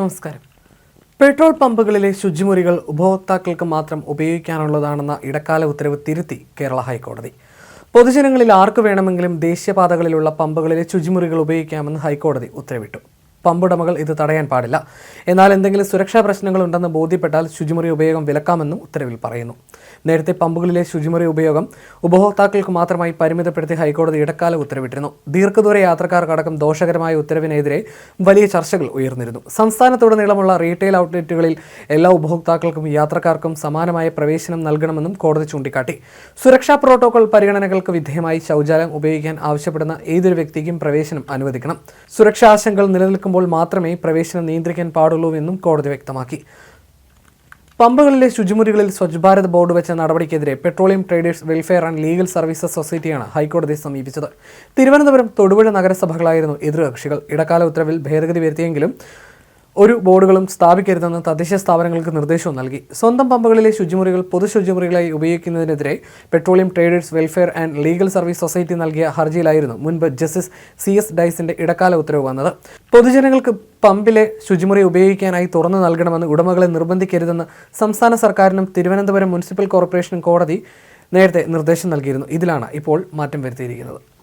നമസ്കാരം. പെട്രോൾ പമ്പുകളിലെ ശുചിമുറികൾ ഉപഭോക്താക്കൾക്ക് മാത്രം ഉപയോഗിക്കാനുള്ളതാണെന്ന ഇടക്കാല ഉത്തരവ് തിരുത്തി കേരള ഹൈക്കോടതി. പൊതുജനങ്ങളിൽ ആർക്കു വേണമെങ്കിലും ദേശീയപാതകളിലുള്ള പമ്പുകളിലെ ശുചിമുറികൾ ഉപയോഗിക്കാമെന്ന് ഹൈക്കോടതി ഉത്തരവിട്ടു. പമ്പുടമകൾ ഇത് തടയാൻ പാടില്ല. എന്നാൽ എന്തെങ്കിലും സുരക്ഷാ പ്രശ്നങ്ങൾ ഉണ്ടെന്ന് ബോധ്യപ്പെട്ടാൽ ശുചിമുറി ഉപയോഗം വിലക്കാമെന്നും ഉത്തരവിൽ പറയുന്നു. നേരത്തെ പമ്പുകളിലെ ശുചിമുറി ഉപയോഗം ഉപഭോക്താക്കൾക്ക് മാത്രമായി പരിമിതപ്പെടുത്തി ഹൈക്കോടതി ഇടക്കാല ഉത്തരവിട്ടിരുന്നു. ദീർഘദൂര യാത്രക്കാർക്കടക്കം ദോഷകരമായ ഉത്തരവിനെതിരെ വലിയ ചർച്ചകൾ ഉയർന്നിരുന്നു. സംസ്ഥാനത്തുടനീളമുള്ള റീറ്റെയിൽ ഔട്ട്ലെറ്റുകളിൽ എല്ലാ ഉപഭോക്താക്കൾക്കും യാത്രക്കാർക്കും സമാനമായ പ്രവേശനം നൽകണമെന്നും കോടതി ചൂണ്ടിക്കാട്ടി. സുരക്ഷാ പ്രോട്ടോകോൾ പരിഗണനകൾക്ക് വിധേയമായി ശൗചാലയം ഉപയോഗിക്കാൻ ആവശ്യപ്പെടുന്ന ഏതൊരു വ്യക്തിക്കും പ്രവേശനം അനുവദിക്കണം. സുരക്ഷാ ആശങ്കകൾ നിലനിൽക്കുമ്പോൾ മാത്രമേ പ്രവേശനം നിയന്ത്രിക്കാൻ പാടുള്ളൂ എന്നും കോടതി വ്യക്തമാക്കി. പമ്പുകളിലെ ശുചിമുറികളിൽ സ്വച്ഛ് ഭാരത് ബോർഡ് വെച്ച നടപടിക്കെതിരെ petroleum traders welfare and legal services സൊസൈറ്റിയാണ് ഹൈക്കോടതിയെ സമീപിച്ചത്. തിരുവനന്തപുരം തൊടുപുഴ നഗരസഭകളായിരുന്നു എതിർകക്ഷികൾ ഇടക്കാല ഉത്തരവിൽ ഭേദഗതി വരുത്തിയെങ്കിലും ഒരു ബോർഡുകളും സ്ഥാപിക്കരുതെന്ന് തദ്ദേശ സ്ഥാപനങ്ങൾക്ക് നിർദ്ദേശവും നൽകി. സ്വന്തം പമ്പുകളിലെ ശുചിമുറികൾ പൊതു ശുചിമുറികളായി ഉപയോഗിക്കുന്നതിനെതിരെ petroleum traders welfare and legal service society നൽകിയ ഹർജിയിലായിരുന്നു മുൻപ് ജസ്റ്റിസ് സി എസ് ഡൈസിന്റെ ഇടക്കാല ഉത്തരവ് വന്നത്. പൊതുജനങ്ങൾക്ക് പമ്പിലെ ശുചിമുറി ഉപയോഗിക്കാനായി തുറന്നു നൽകണമെന്ന് ഉടമകളെ നിർബന്ധിക്കരുതെന്ന് സംസ്ഥാന സർക്കാരിനും തിരുവനന്തപുരം മുനിസിപ്പൽ കോർപ്പറേഷനും കോടതി നേരത്തെ നിർദ്ദേശം നൽകിയിരുന്നു. ഇതിലാണ് ഇപ്പോൾ മാറ്റം വരുത്തിയിരിക്കുന്നത്.